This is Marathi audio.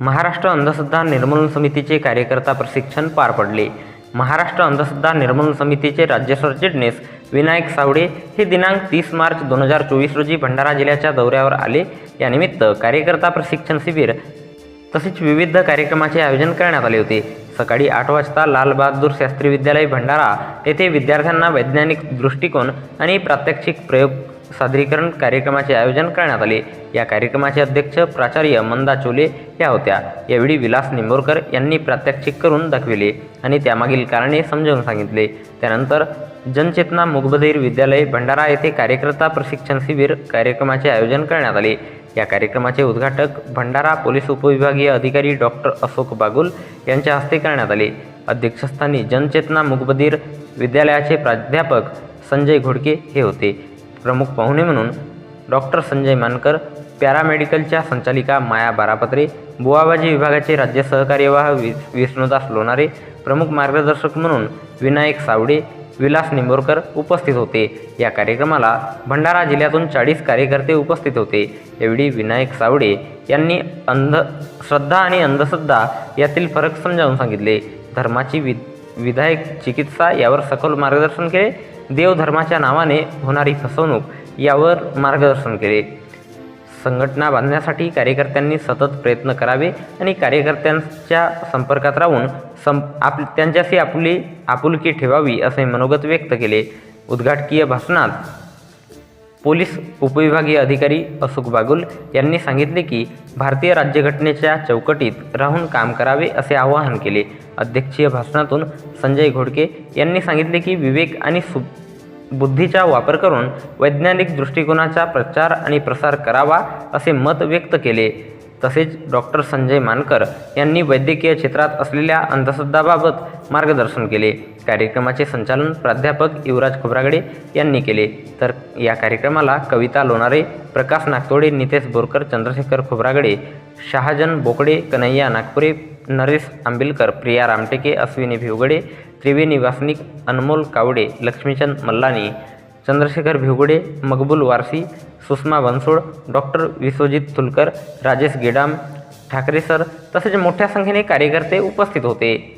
महाराष्ट्र अंधश्रद्धा निर्मूलन समितीचे कार्यकर्ता प्रशिक्षण पार पडले. महाराष्ट्र अंधश्रद्धा निर्मूलन समितीचे राज्य सरचिटणीस विनायक सावडे हे दिनांक तीस मार्च दोन हजार चोवीस रोजी भंडारा जिल्ह्याच्या दौऱ्यावर आले. यानिमित्त कार्यकर्ता प्रशिक्षण शिबिर तसेच विविध कार्यक्रमाचे आयोजन करण्यात आले होते. सकाळी आठ वाजता लालबहादूर शास्त्री विद्यालय भंडारा येथे विद्यार्थ्यांना वैज्ञानिक दृष्टिकोन आणि प्रात्यक्षिक प्रयोग सादरीकरण कार्यक्रमाचे आयोजन करण्यात आले. या कार्यक्रमाचे अध्यक्ष प्राचार्य मंदा चोले या होत्या. यावेळी विलास निंबोरकर यांनी प्रात्यक्षिक करून दाखविले आणि त्यामागील कारणे समजावून सांगितले. त्यानंतर जनचेतना मुगबधीर विद्यालय भंडारा येथे कार्यकर्ता प्रशिक्षण शिबिर कार्यक्रमाचे आयोजन करण्यात आले. या कार्यक्रमाचे उद्घाटक भंडारा पोलीस उपविभागीय अधिकारी डॉक्टर अशोक बागुल यांच्या हस्ते करण्यात आले. अध्यक्षस्थानी जनचेतना मुगबधीर विद्यालयाचे प्राध्यापक संजय घोडके हे होते. प्रमुख पाहुणे म्हणून डॉक्टर संजय मानकर पॅरामेडिकलच्या संचालिका माया बारापत्रे बुवाबाजी विभागाचे राज्य सहकार्यवाह वि विष्णुदास लोणारे प्रमुख मार्गदर्शक म्हणून विनायक सावडे विलास निंबोरकर उपस्थित होते. या कार्यक्रमाला भंडारा जिल्ह्यातून चाळीस कार्यकर्ते उपस्थित होते. यावेळी विनायक सावडे यांनी अंध श्रद्धा आणि अंधश्रद्धा यातील फरक समजावून सांगितले. धर्माची वि विधायक चिकित्सा यावर सखोल मार्गदर्शन केले. देवधर्माच्या नावाने होणारी फसवणूक यावर मार्गदर्शन केले. संघटना बांधण्यासाठी कार्यकर्त्यांनी सतत प्रयत्न करावे आणि कार्यकर्त्यांच्या संपर्कात राहून सं आप त्यांच्याशी आपली आपुलकी ठेवावी असे मनोगत व्यक्त केले. उद्घाटकीय भाषणात पोलीस उपविभागीय अधिकारी अशोक बागुल यांनी सांगितले की भारतीय राज्यघटनेच्या चौकटीत राहून काम करावे असे आवाहन केले. अध्यक्षीय भाषणातून संजय घोडके यांनी सांगितले की विवेक आणि सु बुद्धीचा वापर करून वैज्ञानिक दृष्टिकोनाचा प्रचार आणि प्रसार करावा असे मत व्यक्त केले. तसेच डॉक्टर संजय मानकर यांनी वैद्यकीय क्षेत्रात असलेल्या अंधश्रद्धाबाबत मार्गदर्शन केले. कार्यक्रमाचे संचालन प्राध्यापक युवराज खोब्रागडे यांनी केले. तर या कार्यक्रमाला कविता लोणारे प्रकाश नागतोडे नितेश बोरकर चंद्रशेखर खोब्रागडे शहाजन बोकडे कन्हैया नागपुरे नरेश आंबिलकर प्रिया रामटेके अश्विनी भिवगडे त्रिवेणी वासनिक अनमोल कावडे लक्ष्मीचंद मल्लानी चंद्रशेखर भिवगुडे मकबूल वारसी सुषमा बनसोड डॉक्टर विश्वजित तुलकर राजेश गेडाम ठाकरे सर तसेच मोठ्या संख्येने कार्यकर्ते उपस्थित होते.